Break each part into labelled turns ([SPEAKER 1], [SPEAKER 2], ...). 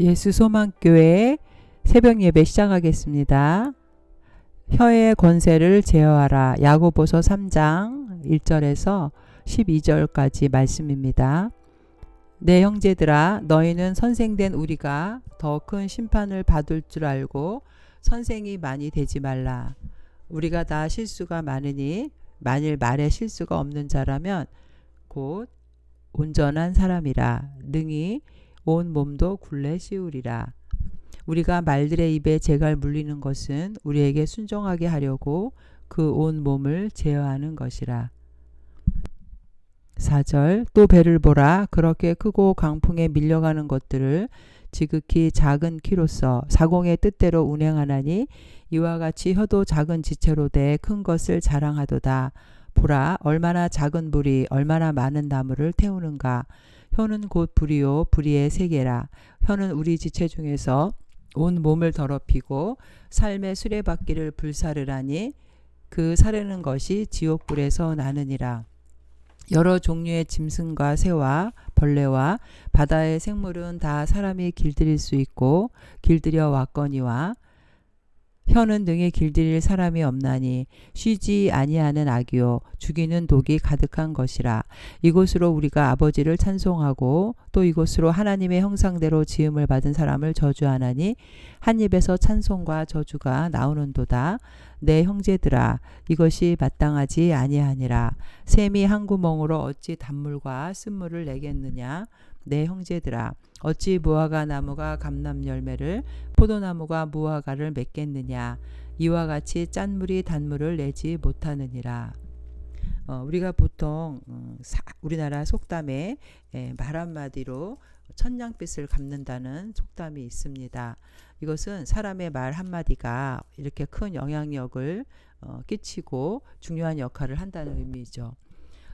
[SPEAKER 1] 예수 소망교회 새벽 예배 시작하겠습니다. 혀의 권세를 제어하라. 야고보서 3장 1절에서 12절까지 말씀입니다. 내 형제들아 너희는 선생된 우리가 더 큰 심판을 받을 줄 알고 선생이 많이 되지 말라. 우리가 다 실수가 많으니 만일 말에 실수가 없는 자라면 곧 온전한 사람이라 능히 온 몸도 굴레 씌우리라. 우리가 말들의 입에 재갈 물리는 것은 우리에게 순종하게 하려고 그 온 몸을 제어하는 것이라. 4절 또 배를 보라 그렇게 크고 강풍에 밀려가는 것들을 지극히 작은 키로서 사공의 뜻대로 운행하나니 이와 같이 혀도 작은 지체로 돼 큰 것을 자랑하도다. 보라 얼마나 작은 불이 얼마나 많은 나무를 태우는가. 혀는 곧 불이요 불이의 세계라. 혀는 우리 지체 중에서 온 몸을 더럽히고 삶의 수레바퀴를 불사르라니 그 사르는 것이 지옥불에서 나느니라. 여러 종류의 짐승과 새와 벌레와 바다의 생물은 다 사람이 길들일 수 있고 길들여 왔거니와 혀는 등에 길들일 사람이 없나니 쉬지 아니하는 악이요. 죽이는 독이 가득한 것이라. 이곳으로 우리가 아버지를 찬송하고 또 이곳으로 하나님의 형상대로 지음을 받은 사람을 저주하나니 한 입에서 찬송과 저주가 나오는도다 내 형제들아 이것이 마땅하지 아니하니라. 샘이 한 구멍으로 어찌 단물과 쓴물을 내겠느냐? 내 형제들아 어찌 무화과 나무가 감람 열매를 포도나무가 무화과를 맺겠느냐? 이와 같이 짠물이 단물을 내지 못하느니라. 어, 우리가 보통 음, 사, 우리나라 속담에 예, 말 한마디로 천냥빛을 갚는다는 속담이 있습니다. 이것은 사람의 말 한마디가 이렇게 큰 영향력을 어, 끼치고 중요한 역할을 한다는 의미죠.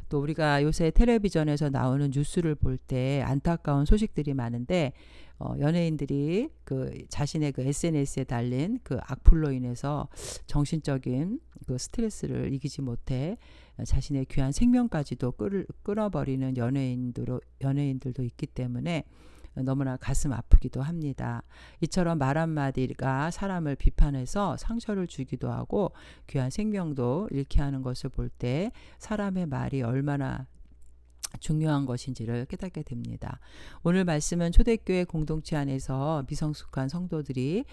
[SPEAKER 1] 또 우리가 요새 텔레비전에서 나오는 뉴스를 볼 때 안타까운 소식들이 많은데 어, 연예인들이 그 자신의 그 SNS에 달린 그 악플로 인해서 정신적인 그 스트레스를 이기지 못해 자신의 귀한 생명까지도 끌, 끊어버리는 연예인들 연예인들도 있기 때문에 너무나 가슴 아프기도 합니다. 이처럼 말 한마디가 사람을 비판해서 상처를 주기도 하고 귀한 생명도 잃게 하는 것을 볼 때 사람의 말이 얼마나 중요한 것인지를 깨닫게 됩니다. 오늘 말씀은 초대교회 공동체 안에서 미성숙한 성도들이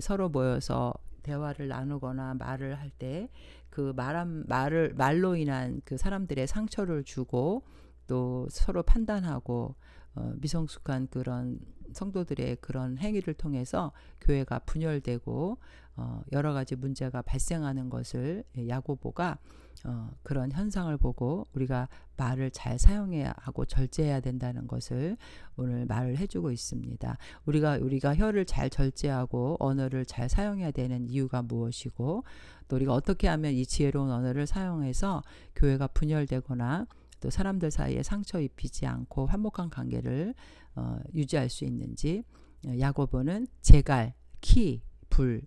[SPEAKER 1] 서로 모여서 대화를 나누거나 말을 할 때 그 말한 말을 말로 인한 그 사람들의 상처를 주고 또 서로 판단하고 어, 미성숙한 그런 성도들의 그런 행위를 통해서 교회가 분열되고 어, 여러 가지 문제가 발생하는 것을 야고보가 어, 그런 현상을 보고 우리가 말을 잘 사용해야 하고 절제해야 된다는 것을 오늘 말을 해주고 있습니다. 우리가 우리가 혀를 잘 절제하고 언어를 잘 사용해야 되는 이유가 무엇이고 또 우리가 어떻게 하면 이 지혜로운 언어를 사용해서 교회가 분열되거나 또 사람들 사이에 상처 입히지 않고 화목한 관계를 어, 유지할 수 있는지 어, 야고보는 제갈, 키, 불,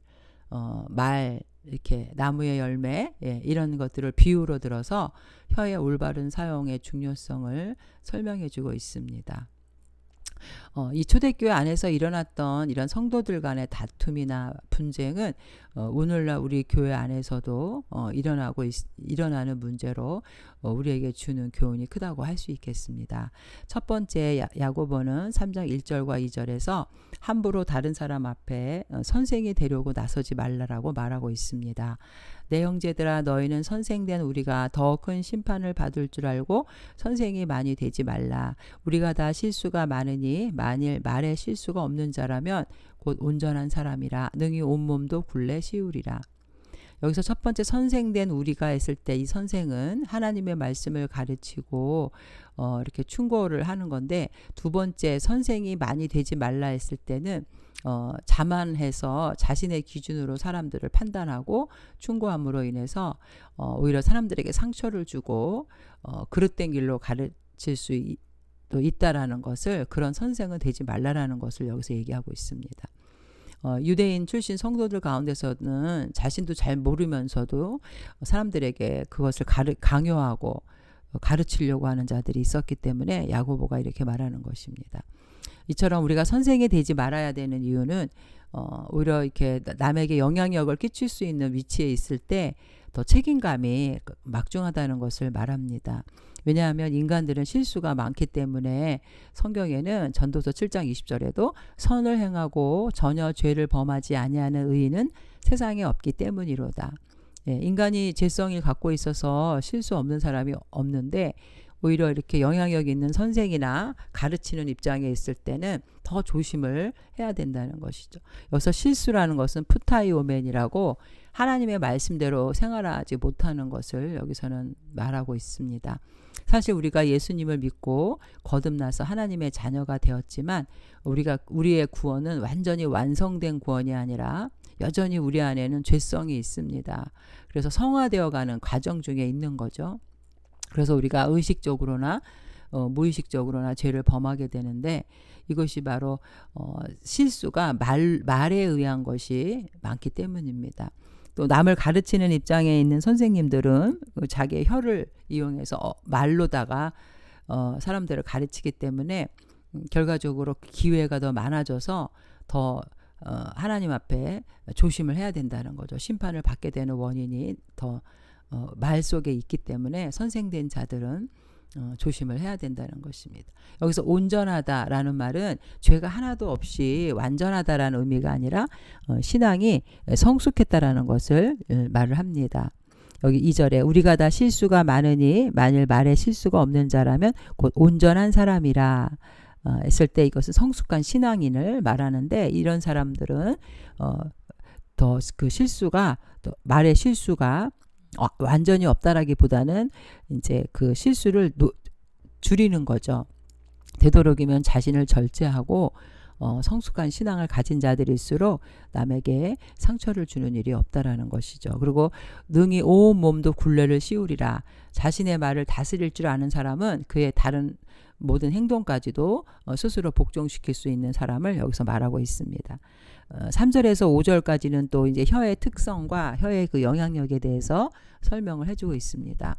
[SPEAKER 1] 어, 말 이렇게 나무의 열매 예, 이런 것들을 비유로 들어서 혀의 올바른 사용의 중요성을 설명해주고 있습니다. 어, 이 초대교회 안에서 일어났던 이런 성도들 간의 다툼이나 분쟁은 어, 오늘날 우리 교회 안에서도 어, 일어나고 있, 일어나는 문제로 어, 우리에게 주는 교훈이 크다고 할 수 있겠습니다. 첫 번째 야, 야고보는 3장 1절과 2절에서 함부로 다른 사람 앞에 어, 선생이 되려고 나서지 말라라고 말하고 있습니다. 내 형제들아 너희는 선생된 우리가 더 큰 심판을 받을 줄 알고 선생이 많이 되지 말라. 우리가 다 실수가 많으니 만일 말에 실수가 없는 자라면 곧 온전한 사람이라 능히 온몸도 굴레 씌우리라. 여기서 첫 번째 선생된 우리가 했을 때 이 선생은 하나님의 말씀을 가르치고 어, 이렇게 충고를 하는 건데 두 번째 선생이 많이 되지 말라 했을 때는 어, 자만해서 자신의 기준으로 사람들을 판단하고 충고함으로 인해서 어, 오히려 사람들에게 상처를 주고 어, 그릇된 길로 가르칠 수 있, 또 있다라는 것을 그런 선생은 되지 말라라는 것을 여기서 얘기하고 있습니다. 어, 유대인 출신 성도들 가운데서는 자신도 잘 모르면서도 사람들에게 그것을 가르, 강요하고 가르치려고 하는 자들이 있었기 때문에 야고보가 이렇게 말하는 것입니다. 이처럼 우리가 선생이 되지 말아야 되는 이유는 어, 오히려 이렇게 남에게 영향력을 끼칠 수 있는 위치에 있을 때 더 책임감이 막중하다는 것을 말합니다. 왜냐하면 인간들은 실수가 많기 때문에 성경에는 전도서 7장 20절에도 선을 행하고 전혀 죄를 범하지 아니하는 의인은 세상에 없기 때문이로다. 예, 인간이 죄성을 갖고 있어서 실수 없는 사람이 없는데 오히려 이렇게 영향력 있는 선생이나 가르치는 입장에 있을 때는 더 조심을 해야 된다는 것이죠. 여기서 실수라는 것은 푸타이오멘이라고 하나님의 말씀대로 생활하지 못하는 것을 여기서는 말하고 있습니다. 사실 우리가 예수님을 믿고 거듭나서 하나님의 자녀가 되었지만 우리가 우리의 구원은 완전히 완성된 구원이 아니라 여전히 우리 안에는 죄성이 있습니다. 그래서 성화되어 가는 과정 중에 있는 거죠. 그래서 우리가 의식적으로나 어, 무의식적으로나 죄를 범하게 되는데 이것이 바로 어, 실수가 말, 말에 의한 것이 많기 때문입니다. 또 남을 가르치는 입장에 있는 선생님들은 그 자기의 혀를 이용해서 어, 말로다가 어, 사람들을 가르치기 때문에 음, 결과적으로 기회가 더 많아져서 더 어, 하나님 앞에 조심을 해야 된다는 거죠. 심판을 받게 되는 원인이 더 어, 말 속에 있기 때문에 선생된 자들은 어, 조심을 해야 된다는 것입니다. 여기서 온전하다라는 말은 죄가 하나도 없이 완전하다라는 의미가 아니라 어, 신앙이 성숙했다라는 것을 어, 말을 합니다. 여기 2절에 우리가 다 실수가 많으니 만일 말에 실수가 없는 자라면 곧 온전한 사람이라 어, 했을 때 이것은 성숙한 신앙인을 말하는데 이런 사람들은 어, 더그 실수가 또 말의 실수가 어, 완전히 없다라기보다는 이제 그 실수를 노, 줄이는 거죠. 되도록이면 자신을 절제하고 어, 성숙한 신앙을 가진 자들일수록 남에게 상처를 주는 일이 없다라는 것이죠. 그리고 능히 온 몸도 굴레를 씌우리라. 자신의 말을 다스릴 줄 아는 사람은 그의 다른 모든 행동까지도 어, 스스로 복종시킬 수 있는 사람을 여기서 말하고 있습니다. 어, 3절에서 5절까지는 또 이제 혀의 특성과 혀의 그 영향력에 대해서 설명을 해주고 있습니다.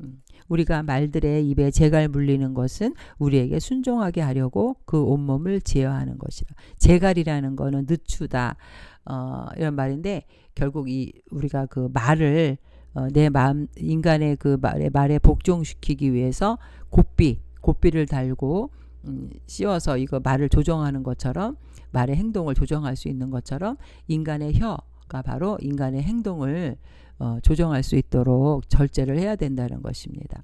[SPEAKER 1] 음, 우리가 말들의 입에 재갈 물리는 것은 우리에게 순종하게 하려고 그 온몸을 제어하는 것이라. 재갈이라는 거는 늦추다 어, 이런 말인데 결국 이 우리가 그 말을 어, 내 마음 인간의 그 말에 말에 복종시키기 위해서 곱비 곱비를 달고 음, 씌워서 이거 말을 조정하는 것처럼 말의 행동을 조정할 수 있는 것처럼 인간의 혀가 바로 인간의 행동을 어, 조정할 수 있도록 절제를 해야 된다는 것입니다.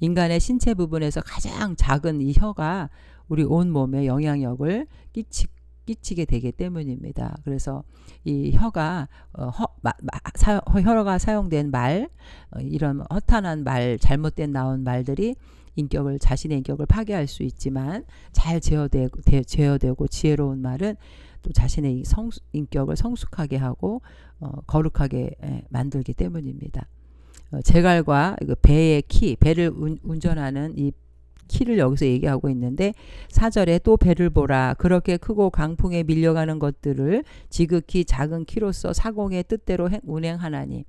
[SPEAKER 1] 인간의 신체 부분에서 가장 작은 이 혀가 우리 온 몸에 영향력을 끼치, 끼치게 되기 때문입니다. 그래서 이 혀가 어, 허, 마, 마, 사, 혀가 사용된 말 어, 이런 허탄한 말 잘못된 나온 말들이 인격을 자신의 인격을 파괴할 수 있지만 잘 제어되고 대, 제어되고 지혜로운 말은 또 자신의 성, 인격을 성숙하게 하고 어, 거룩하게 에, 만들기 때문입니다. 어, 제갈과 그 배의 키, 배를 운, 운전하는 이 키를 여기서 얘기하고 있는데 사절에 또 배를 보라 그렇게 크고 강풍에 밀려가는 것들을 지극히 작은 키로서 사공의 뜻대로 운행하나니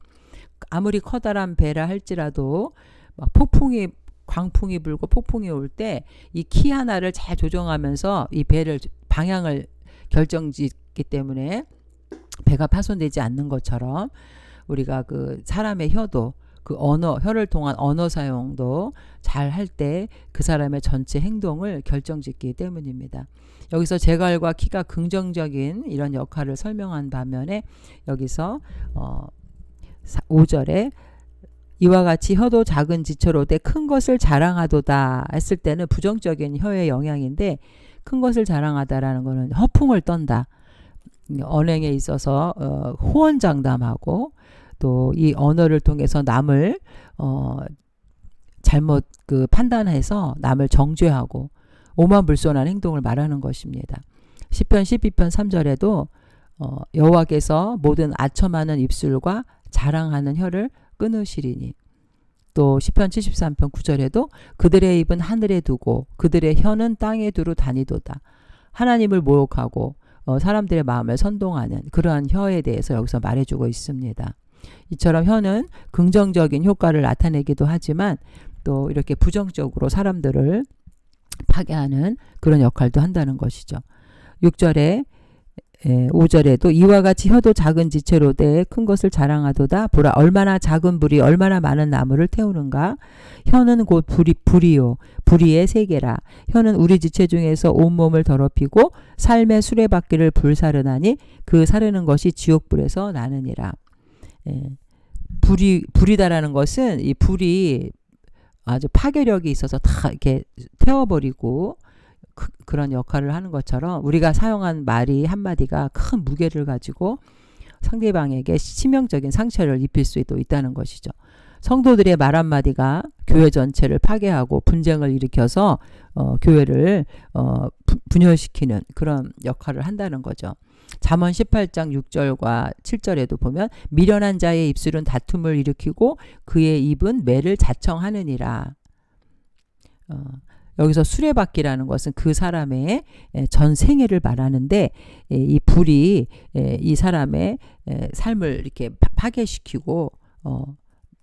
[SPEAKER 1] 아무리 커다란 배라 할지라도 막 폭풍이 광풍이 불고 폭풍이 올 때 이 키 하나를 잘 조정하면서 이 배를 방향을 결정짓기 때문에 배가 파손되지 않는 것처럼 우리가 그 사람의 혀도 그 언어 혀를 통한 언어 사용도 잘 할 때 그 사람의 전체 행동을 결정짓기 때문입니다. 여기서 재갈과 키가 긍정적인 이런 역할을 설명한 반면에 여기서 어 5절에 이와 같이 혀도 작은 지처로 되 큰 것을 자랑하도다 했을 때는 부정적인 혀의 영향인데 큰 것을 자랑하다라는 것은 허풍을 떤다. 언행에 있어서 어, 호언장담하고 또 이 언어를 통해서 남을 어, 잘못 그 판단해서 남을 정죄하고 오만불손한 행동을 말하는 것입니다. 시편 12편 3절에도 어, 여호와께서 모든 아첨하는 입술과 자랑하는 혀를 끊으시리니 또 시편 73편 9절에도 그들의 입은 하늘에 두고 그들의 혀는 땅에 두루 다니도다. 하나님을 모욕하고 어, 사람들의 마음을 선동하는 그러한 혀에 대해서 여기서 말해주고 있습니다. 이처럼 혀는 긍정적인 효과를 나타내기도 하지만 또 이렇게 부정적으로 사람들을 파괴하는 그런 역할도 한다는 것이죠. 6절에 예, 5절에도 이와 같이 혀도 작은 지체로 돼큰 것을 자랑하도다. 보라 얼마나 작은 불이 얼마나 많은 나무를 태우는가? 혀는 곧 불이 불이요. 불이의 세계라. 혀는 우리 지체 중에서 온몸을 더럽히고 삶의 수레바퀴를 불사르나니 그 사르는 것이 지옥불에서 나느니라. 예, 불이 불이다라는 것은 이 불이 아주 파괴력이 있어서 다 이렇게 태워버리고 그, 런 역할을 하는 것처럼 우리가 사용한 말이 한마디가 큰 무게를 가지고 상대방에게 치명적인 상처를 입힐 수도 있다는 것이죠. 성도들의 말 한마디가 교회 전체를 파괴하고 분쟁을 일으켜서 어, 교회를 어, 분열시키는 그런 역할을 한다는 거죠. 잠언 18장 6절과 7절에도 보면 미련한 자의 입술은 다툼을 일으키고 그의 입은 매를 자청하느니라. 어, 여기서 수레바퀴라는 것은 그 사람의 전 생애를 말하는데 이 불이 이 사람의 삶을 이렇게 파괴시키고 어,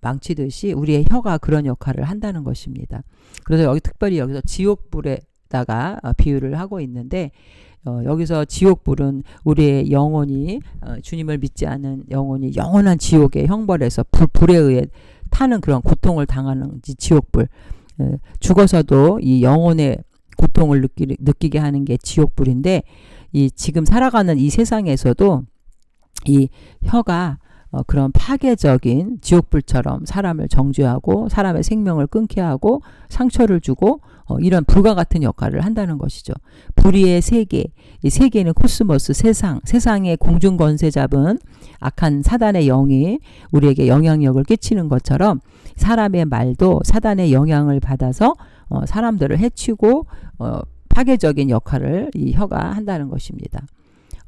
[SPEAKER 1] 망치듯이 우리의 혀가 그런 역할을 한다는 것입니다. 그래서 여기 특별히 여기서 지옥불에다가 어, 비유를 하고 있는데 어, 여기서 지옥불은 우리의 영혼이 어, 주님을 믿지 않는 영혼이 영원한 지옥의 형벌에서 불, 불에 의해 타는 그런 고통을 당하는 지옥불. 예, 죽어서도 이 영혼의 고통을 느끼, 느끼게 하는 게 지옥불인데 이 지금 살아가는 이 세상에서도 이 혀가 어, 그런 파괴적인 지옥불처럼 사람을 정죄하고 사람의 생명을 끊게 하고 상처를 주고 어, 이런 불과 같은 역할을 한다는 것이죠. 불의의 세계, 이 세계는 코스모스 세상, 세상의 공중 권세 잡은 악한 사단의 영이 우리에게 영향력을 끼치는 것처럼 사람의 말도 사단의 영향을 받아서 어, 사람들을 해치고 어, 파괴적인 역할을 이 혀가 한다는 것입니다.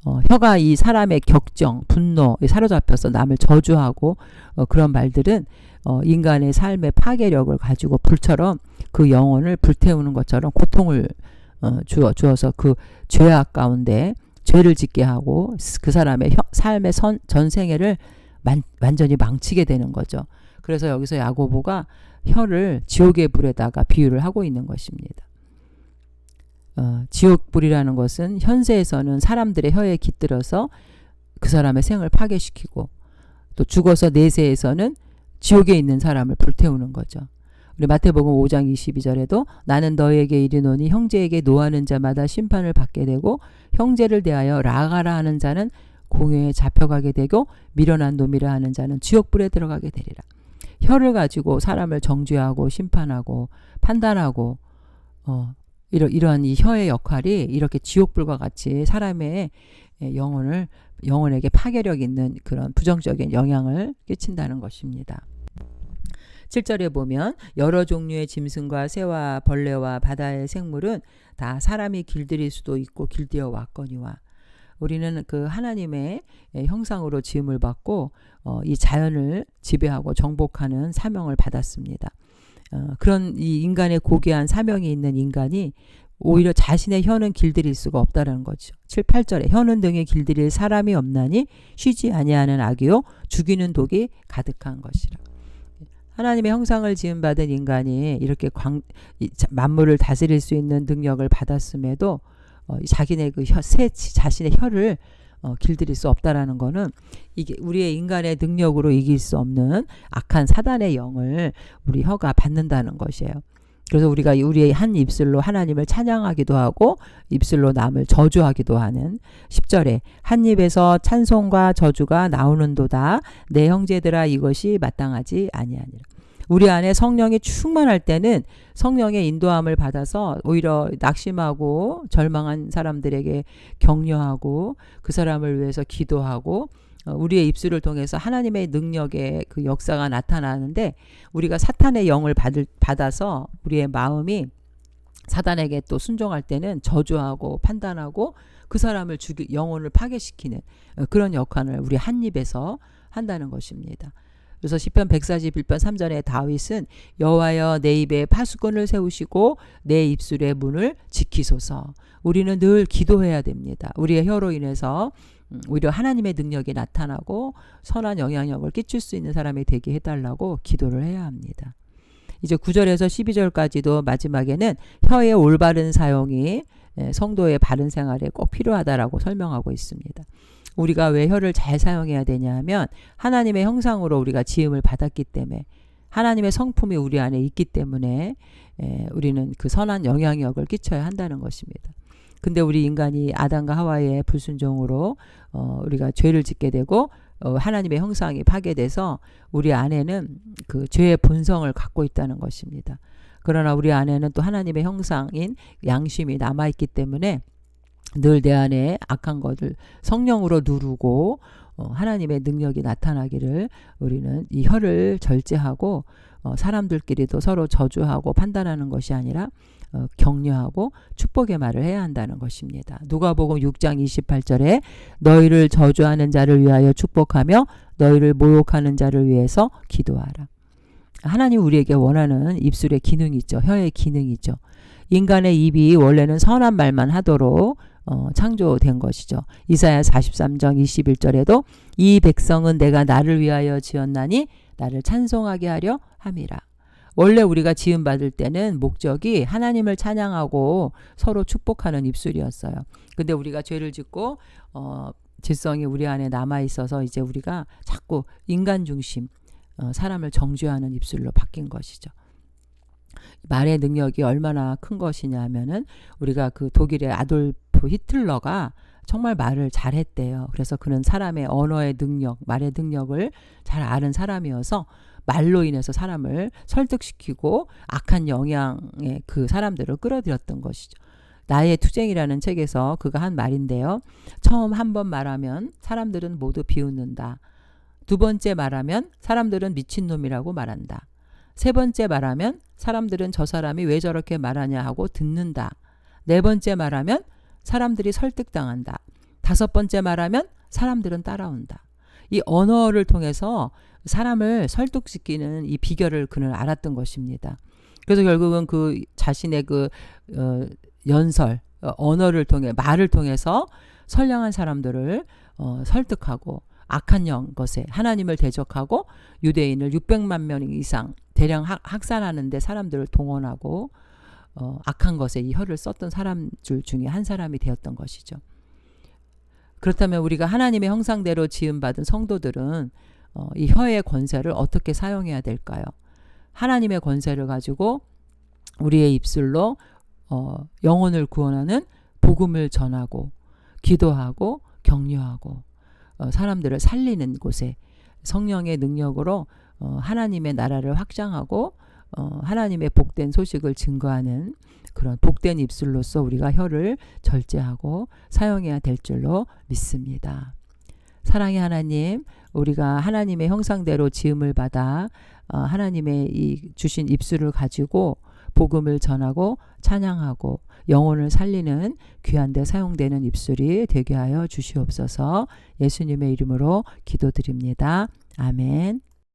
[SPEAKER 1] 어, 혀가 이 사람의 격정, 분노, 사로잡혀서 남을 저주하고 어, 그런 말들은 어, 인간의 삶의 파괴력을 가지고 불처럼 그 영혼을 불태우는 것처럼 고통을 어, 주어, 주어서 그 죄악 가운데 죄를 짓게 하고 그 사람의 혀, 삶의 선, 전생애를 만, 완전히 망치게 되는 거죠. 그래서 여기서 야고보가 혀를 지옥의 불에다가 비유를 하고 있는 것입니다. 어, 지옥불이라는 것은 현세에서는 사람들의 혀에 깃들어서 그 사람의 생을 파괴시키고 또 죽어서 내세에서는 지옥에 있는 사람을 불태우는 거죠. 우리 마태복음 5장 22절에도 나는 너에게 이르노니 형제에게 노하는 자마다 심판을 받게 되고 형제를 대하여 라가라 하는 자는 공회에 잡혀가게 되고 미련한 놈이라 하는 자는 지옥불에 들어가게 되리라. 혀를 가지고 사람을 정죄하고 심판하고 판단하고 어 이러, 이러한 이 혀의 역할이 이렇게 지옥불과 같이 사람의 영혼을 영혼에게 파괴력 있는 그런 부정적인 영향을 끼친다는 것입니다. 7절에 보면 여러 종류의 짐승과 새와 벌레와 바다의 생물은 다 사람이 길들일 수도 있고 길들여 왔거니와 우리는 그 하나님의 형상으로 지음을 받고 어, 이 자연을 지배하고 정복하는 사명을 받았습니다. 어, 그런 이 인간의 고귀한 사명이 있는 인간이 오히려 자신의 혀는 길들일 수가 없다라는 거죠. 7, 8절에 혀는 등에 길들일 사람이 없나니 쉬지 아니하는 악이요 죽이는 독이 가득한 것이라. 하나님의 형상을 지음 받은 인간이 이렇게 광, 만물을 다스릴 수 있는 능력을 받았음에도 어, 자기네 그 혀, 새 자신의 혀를 어, 길들일 수 없다라는 거는 이게 우리의 인간의 능력으로 이길 수 없는 악한 사단의 영을 우리 혀가 받는다는 것이에요. 그래서 우리가 우리의 한 입술로 하나님을 찬양하기도 하고 입술로 남을 저주하기도 하는 10절에 한 입에서 찬송과 저주가 나오는도다 내 형제들아 이것이 마땅하지 아니하니라. 우리 안에 성령이 충만할 때는 성령의 인도함을 받아서 오히려 낙심하고 절망한 사람들에게 격려하고 그 사람을 위해서 기도하고 어, 우리의 입술을 통해서 하나님의 능력의 그 역사가 나타나는데 우리가 사탄의 영을 받을, 받아서 우리의 마음이 사단에게 또 순종할 때는 저주하고 판단하고 그 사람을 죽이 영혼을 파괴시키는 어, 그런 역할을 우리 한 입에서 한다는 것입니다. 그래서 시편 141편 3절에 다윗은 여호와여 내 입에 파수꾼을 세우시고 내 입술의 문을 지키소서. 우리는 늘 기도해야 됩니다. 우리의 혀로 인해서 음, 오히려 하나님의 능력이 나타나고 선한 영향력을 끼칠 수 있는 사람이 되게 해달라고 기도를 해야 합니다. 이제 9절에서 12절까지도 마지막에는 혀의 올바른 사용이 예, 성도의 바른 생활에 꼭 필요하다라고 설명하고 있습니다. 우리가 왜 혀를 잘 사용해야 되냐 하면 하나님의 형상으로 우리가 지음을 받았기 때문에 하나님의 성품이 우리 안에 있기 때문에 에, 우리는 그 선한 영향력을 끼쳐야 한다는 것입니다. 근데 우리 인간이 아담과 하와의 불순종으로 어, 우리가 죄를 짓게 되고 어, 하나님의 형상이 파괴돼서 우리 안에는 그 죄의 본성을 갖고 있다는 것입니다. 그러나 우리 안에는 또 하나님의 형상인 양심이 남아 있기 때문에 늘 내 안에 악한 것을 성령으로 누르고 어, 하나님의 능력이 나타나기를 우리는 이 혀를 절제하고 어, 사람들끼리도 서로 저주하고 판단하는 것이 아니라 어, 격려하고 축복의 말을 해야 한다는 것입니다. 누가복음 6장 28절에 너희를 저주하는 자를 위하여 축복하며 너희를 모욕하는 자를 위해서 기도하라. 하나님 우리에게 원하는 입술의 기능이죠. 혀의 기능이죠. 인간의 입이 원래는 선한 말만 하도록 어, 창조된 것이죠. 이사야 43장 21절에도 이 백성은 내가 나를 위하여 지었나니 나를 찬송하게 하려 함이라. 원래 우리가 지음 받을 때는 목적이 하나님을 찬양하고 서로 축복하는 입술이었어요. 근데 우리가 죄를 짓고 어, 질성이 우리 안에 남아 있어서 이제 우리가 자꾸 인간 중심 어, 사람을 정죄하는 입술로 바뀐 것이죠. 말의 능력이 얼마나 큰 것이냐면은 우리가 그 독일의 아돌 프 히틀러가 정말 말을 잘했대요. 그래서 그는 사람의 언어의 능력, 말의 능력을 잘 아는 사람이어서 말로 인해서 사람을 설득시키고 악한 영향의 그 사람들을 끌어들였던 것이죠. 나의 투쟁이라는 책에서 그가 한 말인데요. 처음 한 번 말하면 사람들은 모두 비웃는다. 두 번째 말하면 사람들은 미친놈이라고 말한다. 세 번째 말하면 사람들은 저 사람이 왜 저렇게 말하냐 하고 듣는다. 네 번째 말하면 사람들이 설득당한다. 다섯 번째 말하면 사람들은 따라온다. 이 언어를 통해서 사람을 설득시키는 이 비결을 그는 알았던 것입니다. 그래서 결국은 그 자신의 그 어, 연설, 어, 언어를 통해 말을 통해서 선량한 사람들을 어, 설득하고 악한 영 것에 하나님을 대적하고 유대인을 600만 명 이상 대량 학, 학살하는데 사람들을 동원하고 어, 악한 것에 이 혀를 썼던 사람들 중에 한 사람이 되었던 것이죠. 그렇다면 우리가 하나님의 형상대로 지음받은 성도들은 어, 이 혀의 권세를 어떻게 사용해야 될까요? 하나님의 권세를 가지고 우리의 입술로 어, 영혼을 구원하는 복음을 전하고 기도하고 격려하고 어, 사람들을 살리는 곳에 성령의 능력으로 어, 하나님의 나라를 확장하고 어, 하나님의 복된 소식을 증거하는 그런 복된 입술로서 우리가 혀를 절제하고 사용해야 될 줄로 믿습니다. 사랑의 하나님, 우리가 하나님의 형상대로 지음을 받아 어, 하나님의 이 주신 입술을 가지고 복음을 전하고 찬양하고 영혼을 살리는 귀한 데 사용되는 입술이 되게 하여 주시옵소서 예수님의 이름으로 기도드립니다. 아멘.